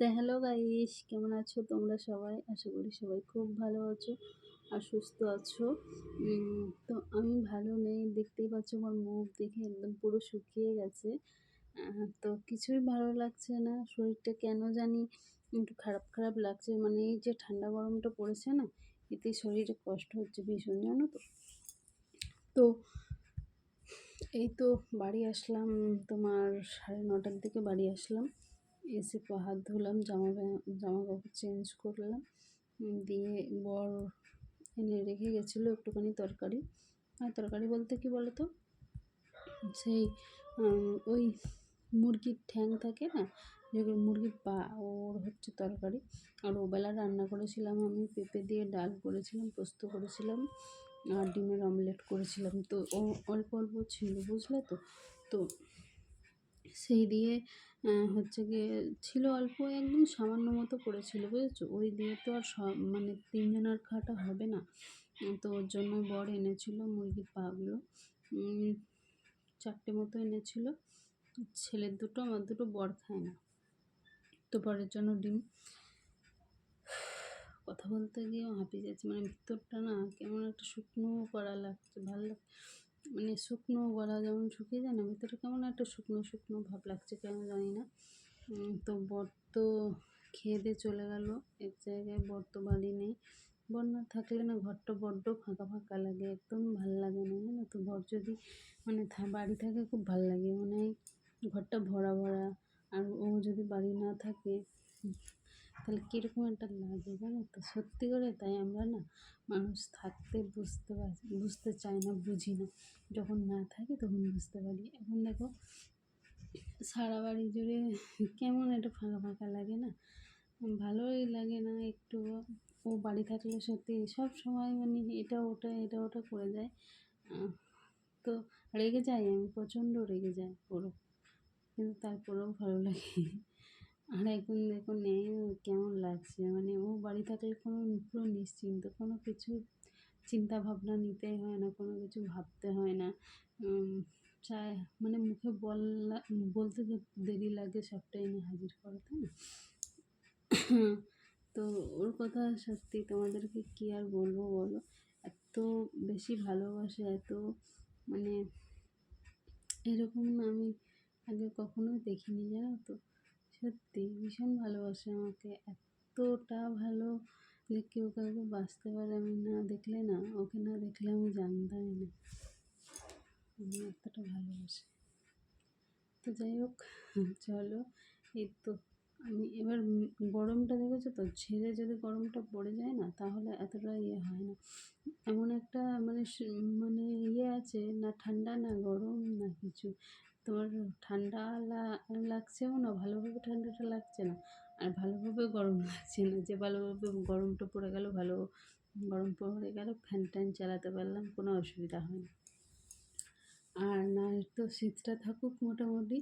Hello guys, কেমন আছো তোমরা সবাই? আশা করি সবাই খুব ভালো আছো আর সুস্থ আছো। তো আমি ভালো নেই, দেখতেই পাচ্ছ আমার মুখ দেখে একদম পুরো শুকিয়ে গেছে। তো কিছুই ভালো লাগছে না, শরীরটা কেন জানি একটু খারাপ খারাপ লাগছে। মানে এই যে ঠান্ডা গরমটা পড়েছে না, এতে শরীরে কষ্ট হচ্ছে ভীষণ, জানো তো। তো এই তো বাড়ি আসলাম, তোমার সাড়ে নটার দিকে বাড়ি আসলাম। এসে পা হাত ধুলাম, জামা জামা কাপড় চেঞ্জ করলাম দিয়ে বর এনে রেখে গেছিল একটুখানি তরকারি। আর তরকারি বলতে কি বলো তো সেই ওই মুরগির ঠ্যাং থাকে না, যেগুলো মুরগির পা, ওর হচ্ছে তরকারি। আর ওবেলা রান্না করেছিলাম আমি, পেঁপে দিয়ে ডাল করেছিলাম, পোস্ত করেছিলাম, আর ডিমের অমলেট করেছিলাম। তো অল্প অল্প ছিল, বুঝলে তো? তো সেই দিয়ে হচ্ছে গিয়ে ছিল অল্প, একদম সামান্য মতো পড়েছিল বুঝেছ? ওই দিয়ে তো আর সব মানে তিনজনের খাওয়াটা হবে না। তো ওর জন্য বর এনেছিল মুরগির পাগুলো। চারটে মতো এনেছিল। ছেলের দুটো, আমার দুটো, বর খায় না। তো বরের জন্য ডিম। কথা বলতে গিয়েও হাঁপিয়ে যাচ্ছে। মানে ভিতরটা না কেমন একটা শুকনো করা লাগছে, ভালো লাগছে। মানে শুকনো গলা যেমন শুকিয়ে যায় না, ভিতরে কেমন একটা শুকনো শুকনো ভাব লাগছে কেন জানি না। তো বর তো খেয়ে চলে গেল, এক জায়গায় বর তো বাড়ি নেই। বর না থাকলে না ঘরটা বড্ড ফাঁকা ফাঁকা লাগে, একদম ভালো লাগে না, জানো তো। বর যদি মানে বাড়ি থাকে খুব ভালো লাগে মানে ঘরটা ভরা ভরা। আর ও যদি বাড়ি না থাকে তাহলে কীরকম একটা লাগে জানো তো? সত্যি করে তাই আমরা না মানুষ থাকতে বুঝতে পারি, বুঝতে চাই না, বুঝি না। যখন না থাকে তখন বুঝতে পারি। এখন দেখো, সারা বাড়ি জুড়ে কেমন একটা ফাঁকা ফাঁকা লাগে না? ভালোই লাগে না একটু। ও বাড়ি থাকলে সত্যি সব সময় মানে এটা ওটা এটা ওটা করে যায়। তো রেগে যাই আমি, প্রচণ্ড রেগে যাই পুরো। কিন্তু তারপরেও ভালো লাগে। আর এখন দেখো নেই কেমন লাগছে? মানে ও বাড়ি থাকলে কোনো, পুরো নিশ্চিন্ত, কোনো কিছু চিন্তা ভাবনা নিতেই হয় না, কোনো কিছু ভাবতে হয় না। চায় মানে মুখে বলা বলতে দেরি লাগে সবটাই এনে হাজির করে, তাই না? তো ওর কথা সত্যি তোমাদেরকে কী আর বলব বলো? এত বেশি ভালোবাসে, এত মানে এরকম আমি আগে কখনো দেখিনি, জানো তো? সত্যি ভীষণ ভালোবাসে আমাকে। এতটা ভালো যে কেউ কাউকে বাঁচতে পারে আমি না দেখলে না, ওকে না দেখলে আমি জানতামই না। এতটা ভালোবাসি। তো যাই হোক, চলো, এই তো আমি এবার গরমটা দেখেছ তো? ছেড়ে যদি গরমটা পড়ে যায় না, তাহলে এতটা ইয়ে হয় না। এমন একটা মানে মানে ইয়ে আছে, না ঠান্ডা, না গরম, না কিছু। তোমার ঠান্ডা লাগছেও না? ভালোভাবে ঠান্ডাটা লাগছে না? আর ভালোভাবে গরম লাগছে না? যে ভালোভাবে গরমটা পড়ে গেল, ভালো গরম পড়ে গেল, ফ্যান ট্যান চালাতে পারলাম, কোনো অসুবিধা হয় না। আর না একটু শীতটা থাকুক মোটামুটি,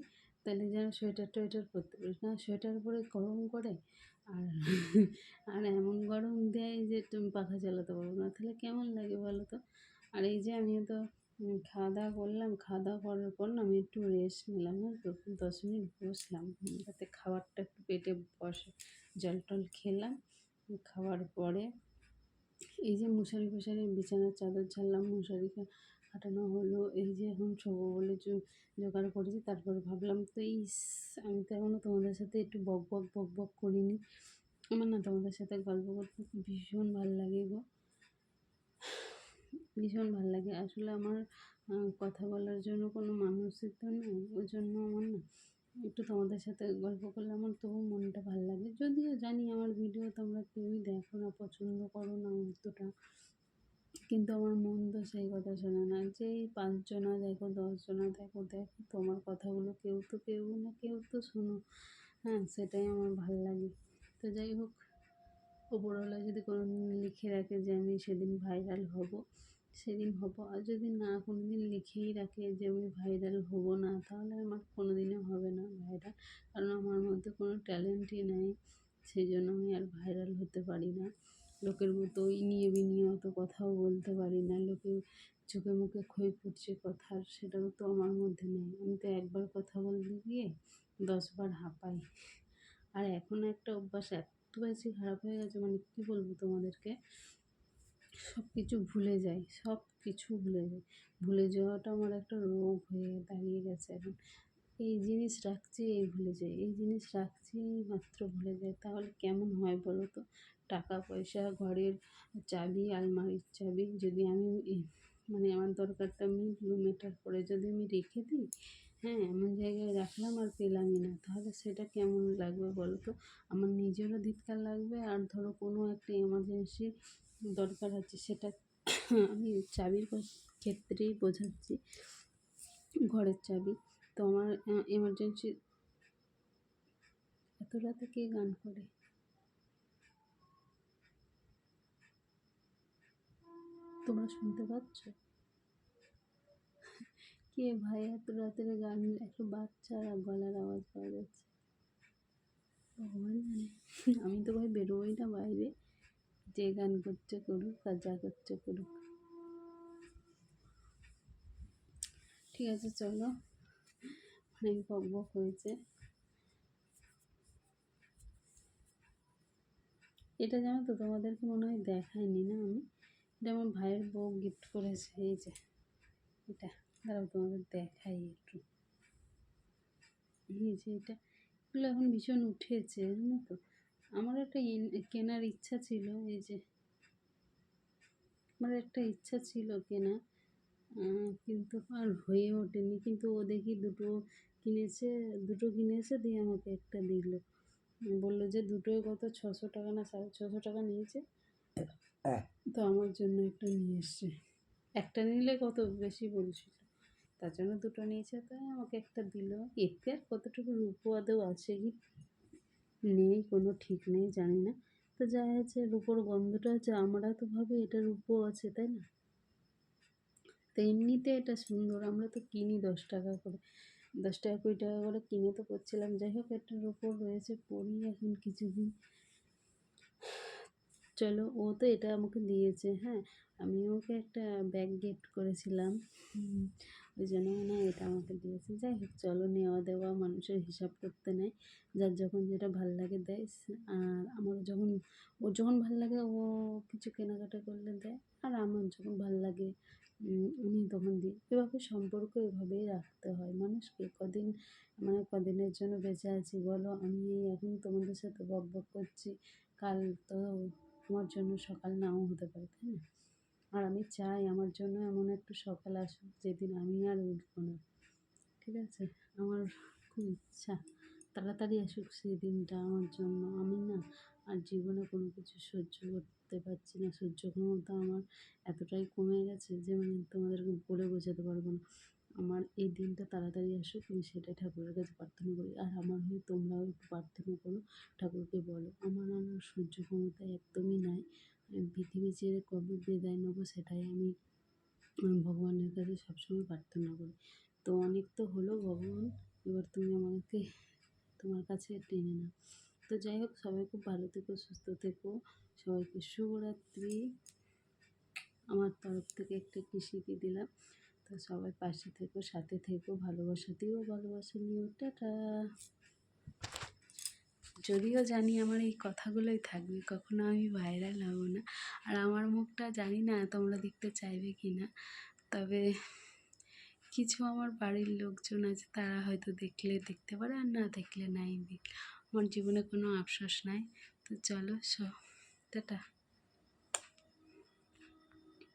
তাহলে যেন সোয়েটার টোয়েটার পরতে পারিস না, সোয়েটার পরে গরম করে, আর আর এমন গরম দেয় যে তুমি পাখা চালাতে পারব না। তাহলে কেমন লাগে বলো তো? আর এই যে আমিও তো খাওয়া দাওয়া করলাম। খাওয়া দাওয়া করার পর না আমি একটু রেস্ট নিলাম। না দশ মিনিট বসলাম। যাতে খাবারটা একটু পেটে বসে। জল টল খেলাম। খাওয়ার পরে এই যে মশারি ফশারি, বিছানার চাদর ঝাড়লাম মশারিটা খাটানো হলো। এই যে এখন শোবো বলে জোগাড় করেছি। তারপরে ভাবলাম, তো এই আমি তো এখনও তোমাদের সাথে একটু বক বক বক বক করিনি। আমার না তোমাদের সাথে গল্প করতে ভীষণ ভালো লাগে গো। ভীষণ ভালো লাগে। আসলে আমার কথা বলার জন্য কোনো মানুষের তো নেই, ওই জন্য আমার না, একটু তোমাদের সাথে গল্প করলে আমার তবু মনটা ভালো লাগে। যদিও জানি আমার ভিডিও তোমরা কেউই দেখো না, পছন্দ করো না অতটা কিন্তু আমার মন তো সেই কথা শোনে না। যে পাঁচজনা দেখো, দশজনা দেখো দেখো তোমার কথাগুলো কেউ তো কেউ না কেউ তো শোনো। হ্যাঁ সেটাই আমার ভালো লাগে। তো যাই হোক ওপরওয়ালা যদি কোনো লিখে রাখে যে আমি সেদিন ভাইরাল হব, সেদিন হব। আর যদি না কোনো দিন লিখেই রাখে যে আমি ভাইরাল হব না, তাহলে আমার কোনো দিনও হবে না ভাইরাল কারণ আমার মধ্যে কোনো ট্যালেন্টই নাই সেই জন্য আমি আর ভাইরাল হতে পারি না। লোকের মতো ওই ইনিয়ে বিনিয়ে অত কথাও বলতে পারি না। লোকের চোখে মুখে ক্ষয় পড়ছে কথার, সেটাও তো আমার মধ্যে নেই। আমি তো একবার কথা বলতে গিয়ে দশবার হাঁপাই। আর এখন একটা অভ্যাস বেশি খারাপ হয়ে গেছে মানে কী বলব তোমাদেরকে? সব কিছু ভুলে যাই সব কিছু ভুলে যাই। ভুলে যাওয়াটা আমার একটা রোগ হয়ে দাঁড়িয়ে গেছে এখন। এই জিনিস রাখছি, এই ভুলে যাই, এই জিনিস রাখছি, এই মাত্র ভুলে যাই। তাহলে কেমন হয় বলো তো? টাকা, পয়সা, ঘরের চাবি, আলমারির চাবি যদি আমি মানে আমার দরকারটা মিটলো মেটার পরে যদি আমি রেখে দিই হ্যাঁ এমন জায়গায় রাখলাম আর পেলামই না। তাহলে সেটা কেমন লাগবে বলো তো আমার নিজেরও ধিক্কার লাগবে আর ধরো কোনো একটা এমার্জেন্সি দরকার আছে, সেটা আমি চাবির ক্ষেত্রেই বোঝাচ্ছি। ঘরের চাবি। তো আমার এমার্জেন্সি এত রাতে কে গান করে? তোমরা শুনতে পাচ্ছ? কে ভাই এত রাতের গান একটা বাচ্চার গলার আওয়াজ পাওয়া যাচ্ছে? ভগবান জানে। আমি তো ভাই বেরোই না বাইরে। যে গান করছে করুক আর যা করছে করুক। ঠিক আছে, চলো। অনেক বক বক হয়েছে। এটা জানো তো, তোমাদেরকে মনে হয় দেখায়নি না আমি? এটা আমার ভাইয়ের বউ গিফট করেছে, এই যে। এটা। দাঁড়াও তোমাদের দেখাই একটু। এই যে এটা এগুলো এখন ভীষণ উঠেছে জানো তো? আমার একটা কেনার ইচ্ছা ছিল এই যে। আমার একটা ইচ্ছা ছিল কেনা কিন্তু আর হয়ে ওঠেনি। কিন্তু ও দেখি দুটো কিনেছে দুটো কিনেছে দিয়ে আমাকে একটা দিল। বলল যে দুটোই কত? ছশো টাকা না সাড়ে ছশো টাকা নিয়েছে। তো আমার জন্য একটা নিয়ে এসছে। একটা নিলে কত বেশি বলছিল? তার জন্য দুটো নিয়েছে, তাই আমাকে একটা দিল। এতে আর কতটুকু রূপো আছে কি নেই, কোনো ঠিক নেই, জানি না। তো যা আছে, রূপোর গন্ধটা আছে আমরা তো ভাবি এটা রূপো আছে, তাই না? তো এমনিতে এটা সুন্দর, আমরা তো কিনি দশ টাকা করে। দশ টাকা, কুড়ি টাকা করে কিনে তো করছিলাম। যাই হোক, একটা উপর রয়েছে, পরি এখন কিছুদিন। চলো, ও তো এটা আমাকে দিয়েছে হ্যাঁ। আমি ওকে একটা ব্যাগ গিফট করেছিলাম। ওই জন্য মনে এটা আমাকে দিয়েছে। যাই হোক, চলো নেওয়া দেওয়া মানুষের হিসাব করতে নেয়। যার যখন যেটা ভালো লাগে দেয়। আর আমার যখন, ওর যখন ভালো লাগে ও কিছু কেনাকাটা করলে দেয়। আর আমার যখন ভালো লাগে আমি তখন দিই। এভাবে সম্পর্ক এভাবেই রাখতে হয়। মানুষকে কদিন মানে কদিনের জন্য বেঁচে আছি বলো? আমি এখন তোমাদের সাথে বক বক করছি। কাল তো আমার জন্য সকাল নাও হতে পারে, তাই না? আর আমি চাই আমার জন্য এমন একটু সকাল আসুক যেদিন আমি আর উঠবো না। ঠিক আছে? আমার খুব ইচ্ছা। তাড়াতাড়ি আসুক সেই দিনটা আমার জন্য। আমি না আর জীবনে কোনো কিছু সহ্য করতে পারছি না। সহ্য ক্ষমতা আমার এতটাই কমে গেছে যে মানে তোমাদেরকে বলে বোঝাতে পারব না। আমার এই দিনটা তাড়াতাড়ি আসুক, আমি সেটাই ঠাকুরের কাছে প্রার্থনা করি। আর আমার হয়ে তোমরাও একটু প্রার্থনা করো, ঠাকুরকে বলো। আমার আর সহ্য ক্ষমতা একদমই নাই। পৃথিবী ছেড়ে কবে বিদায় নেব সেটাই আমি ভগবানের কাছে সবসময় প্রার্থনা করি। তো অনেক তো হলো ভগবান, এবার তুমি আমাকে তোমার কাছে টেনে নাও। তো যাই হোক, সবাই খুব ভালো থেকো, সুস্থ থেকো। সবাইকে শুভরাত্রি। আমার তরফ থেকে একটা কৃষিকে দিলাম। তো সবাই পাশে থেকো, সাথে থেকো, ভালোবাসা দিও, ভালোবাসা নিও। টাটা। যদিও জানি আমার এই কথাগুলোই থাকবে, কখনো আমি ভাইরাল হব না। আর আমার মুখটা জানি না তোমরা দেখতে চাইবে কি না তবে কিছু আমার বাড়ির লোকজন আছে, তারা হয়তো দেখলে দেখতে পারে আর না দেখলে নাই। আমার জীবনে কোনো আফসোস নাই। তো চলো সব টাটা।